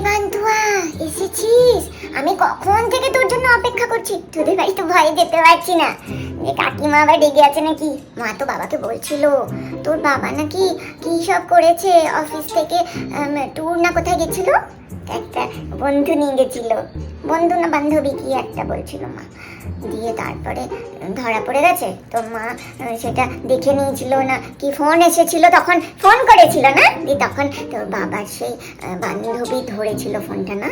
বান্তুয়া এসেছিস? আমি কখন থেকে তোর জন্য অপেক্ষা করছি? তোদের বাড়িতে ভয়ে যেতে পারছি না। যে কাকিমা আবার ডেকে আছে নাকি? মা তো বাবাকে বলছিল। তোর বাবা নাকি কি সব করেছে? অফিস থেকে ট্যুর না কোথায় গেছিল? একটা বন্ধু নিয়ে গেছিল। বন্ধু না বান্ধবী কি একটা বলছিল মা। দিয়ে তারপরে ধরা পড়ে গেছে। তো মা সেটা দেখে নিয়েছিল না। কি ফোন এসেছিল তখন? ফোন করেছিল না? দিয়ে তখন তোর বাবার সেই বান্ধবী ধরেছিল ফোনটা না।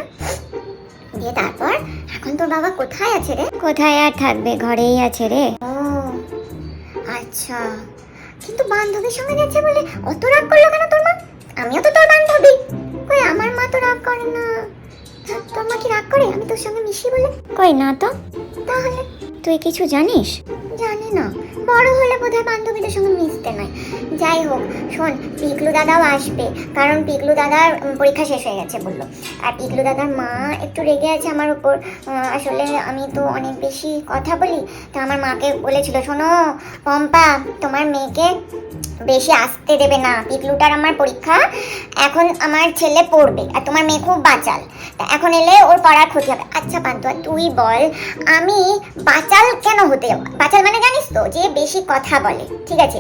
দিয়ে তারপর এখন তোর বাবা কোথায় আছে রে? কোথায় আর থাকবে? ঘরেই আছে রে। ও আচ্ছা। কিন্তু বান্ধবীর সঙ্গে গেছে বলে অত রাগ করল কেন তোর মা? আমিও তো তোর বান্ধবী। কই আমার মা তো রাগ করে না। তা- তোর মা কি রাগ করে? আমি তোর সঙ্গে মিশি বলে। কই না তো। তাহলে তুই কিছু জানিস? জানি না। বড় হলে বোধহয় বান্ধবীদের সঙ্গে মিশতে নয়। যাই হোক, শোন পিকলু দাদাও আসবে, কারণ পিকলু দাদার পরীক্ষা শেষ হয়ে গেছে বলল। আর পিকলু দাদার মা একটু রেগে আছে আমার উপর আসলে আমি তো অনেক বেশি কথা বলি, তো আমার মাকে বলেছিল, শোনো, পম্পা, তোমার মেয়েকে বেশি আসতে দেবে না। পিকলুটার আমার পরীক্ষা এখন আমার ছেলে পড়বে, আর তোমার মেয়ে খুব বাচাল। তা এখন এলে ওর পড়ার ক্ষতি হবে। আচ্ছা পান্তুয়া, তুই বল, আমি বাচাল কেন হতে বাচাল মানে জানিস তো যে বেশি কথা বলে, ঠিক আছে?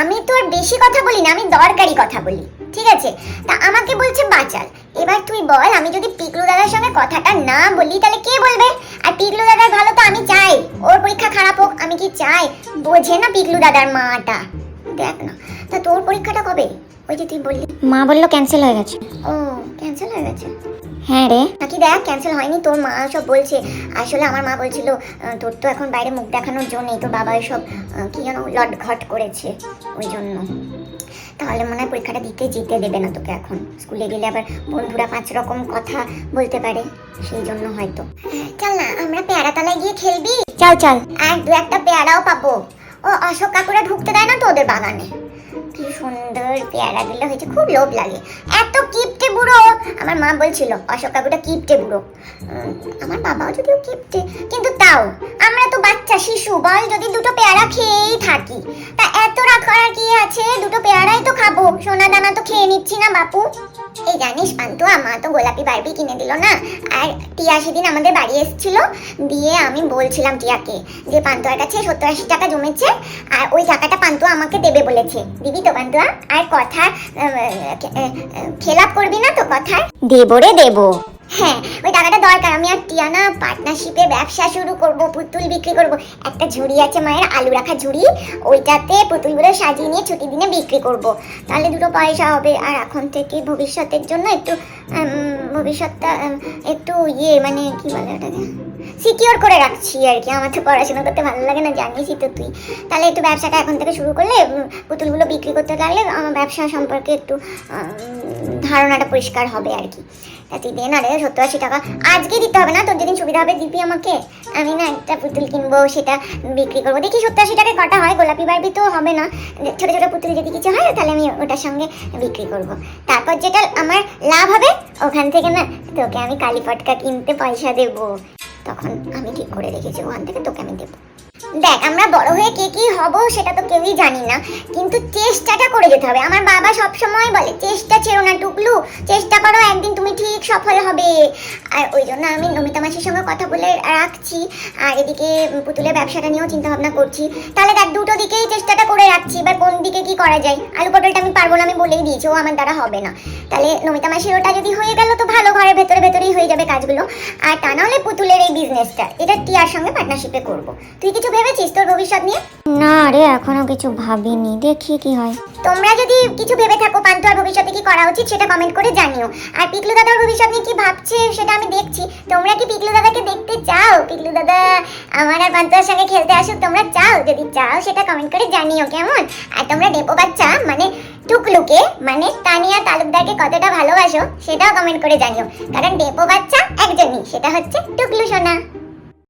আমি তো আর বেশি কথা বলি না, আমি দরকারি কথা বলি, ঠিক আছে? তা আমাকে বলছে বাচাল। এবার তুই বল, আমি যদি পিকলু দাদার সঙ্গে কথাটা না বলি, তাহলে কে বলবে? আর পিকলু দাদার ভালো তো আমি চাই। ওর পরীক্ষা খারাপ হোক, আমি কি চাই? বোঝে না পিকলু দাদার মাটা। দেখ না, তা তোর পরীক্ষাটা কবে? ওই যে তুই বললি মা বলল ক্যান্সেল হয়ে গেছে। ও ক্যান্সেল হয়ে গেছে? হ্যাঁ রে। নাকি দেখ ক্যান্সেল হয়নি তোর মা সব বলছে। আসলে আমার মা বলছিল তোর তো এখন বাইরে মুখ দেখানোর জন্য তোর বাবা সব কি যেন লট ঘট করেছে ওই জন্য। তাহলে মনে হয় পরীক্ষাটা দিতে যেতে দেবে না তোকে এখন। স্কুলে গেলে আবার বন্ধুরা পাঁচ রকম কথা বলতে পারে সেই জন্য হয়তো। চল না আমরা পেয়ারা তলায় গিয়ে খেলবি? চল চল। আর দু একটা পেয়ারাও পাবো। ও অশোক কাকুরা ঢুকতে দেয় না তো ওদের বাগানে? কি সুন্দর পেয়ারাগুলো হয়েছে, খুব লোভ লাগে। এত কিপটে বুড়ো, আমার মা বলছিল, অশোক কাকুটা কিপটে বুড়ো। আমার বাবাও যদিও কিপটে, কিন্তু তাও, আমরা তো বাচ্চা শিশু, বল যদি দুটো পেয়ারা খেয়েই থাকি। তা এত রাখার কি আছে? দুটো খাব সোনা দানা তো খেয়ে নিচ্ছি না, বাপু। এই জানিস পান্তু মা তো গোলাপি বারবি কিনে দিল না। আর টিয়া সেদিন আমাদের বাড়ি এসেছিল, দিয়ে আমি বলছিলাম টিয়াকে যে, পান্তুয়ার কাছে সত্তর আশি টাকা জমেছে, আর ওই টাকাটা পান্তুয়া আমাকে দেবে বলেছে। দিবি তো, পান্তুয়া? আর কথা খেলাপ করবি না তো কথা দেবো রে, দেবো। হ্যাঁ ওই টাকাটা দরকার। আমি আর টিয়ানা পার্টনারশিপে ব্যবসা শুরু করব, পুতুল বিক্রি করব। একটা ঝুড়ি আছে মায়ের, আলু রাখা ঝুড়ি। ওইটাতে পুতুলগুলো সাজিয়ে নিয়ে ছুটি দিনে বিক্রি করব। তাহলে দুটো পয়সা হবে। আর এখন থেকে ভবিষ্যতের জন্য একটু ভবিষ্যৎটা একটু ইয়ে মানে কি বলে ওটাকে? সিকিওর করে রাখছি আর কি। আমার তো পড়াশোনা করতে ভালো লাগে না, জানিসই তো তুই। তাহলে একটু ব্যবসাটা এখন থেকে শুরু করলে পুতুলগুলো বিক্রি করতে লাগলে আমার ব্যবসা সম্পর্কে একটু ধারণাটা পরিষ্কার হবে আর কি। তা দে না রে, সত্তর আশি টাকা। আজকে দিতে হবে না, তোর যেদিন সুবিধা হবে দিবি আমাকে। আমি না একটা পুতুল কিনবো, সেটা বিক্রি করব। দেখি সত্তর আশি টাকায় কটা হয়, গোলাপি বারবি তো হবে না। ছোটো ছোটো পুতুল যদি কিছু হয়, তাহলে আমি ওটার সঙ্গে বিক্রি করব। তারপর যেটা আমার লাভ হবে, ওখান থেকে না তোকে আমি কালী পটকা কিনতে পয়সা দেবো। তখন আমি ঠিক করে রেখেছি, ওখান থেকে তোকে আমি দেবো। দেখ, আমরা বড় হয়ে কে কি হব সেটা তো কেউই জানি না, কিন্তু চেষ্টাটা করে যেতে হবে। আমার বাবা সব সময় বলে, চেষ্টা ছেড়ো না টুকলু, চেষ্টা করো, একদিন তুমি ঠিক সফল হবে। আর ওই জন্য আমি নমিতা মাসির সঙ্গে কথা বলে রাখছি, আর এদিকে পুতুলের ব্যবসাটা নিয়েও চিন্তা ভাবনা করছি। তাহলে দেখ, দুটো দিকেই চেষ্টাটা করে রাখছি, এবার কোন দিকে কি করা যায়? আলু পটলটা আমি পারব না, আমি বলেই দিয়েছি, ও আমার দ্বারা হবে না। তাহলে নমিতা মাসির ওটা যদি হয়ে গেল, তো ভালো। কাজগুলো। আর তা নাহলে পুতুলের এই বিজনেসটা এটা টিয়ার সঙ্গে পার্টনারশিপে করব। তুই কিছু ভেবেছিস তোর ভবিষ্যৎ নিয়ে? না রে এখনও কিছু ভাবিনি। দেখি কি হয়। তোমরা যদি কিছু ভেবে থাকো পান্তুয়ার ভবিষ্যতে কি করা উচিত সেটা কমেন্ট করে জানিও। আর পিকলু দাদার ভবিষ্যৎ নিয়ে কি ভাবছে সেটা আমি দেখছি। তোমরা কি পিকলু দাদাকে দেখতে চাও? পিকলু দাদা আমার আর পান্তুয়ার সঙ্গে খেলতে আসো তোমরা চাও? যদি চাও সেটা কমেন্ট করে জানিও কেমন? আর তোমরা ডেপো বাচ্চা মানে ভালোবাসো সেটাও কমেন্ট করে জানিও। কারণ ডেপো বাচ্চা একজনই সেটা হচ্ছে টুকলু সোনা।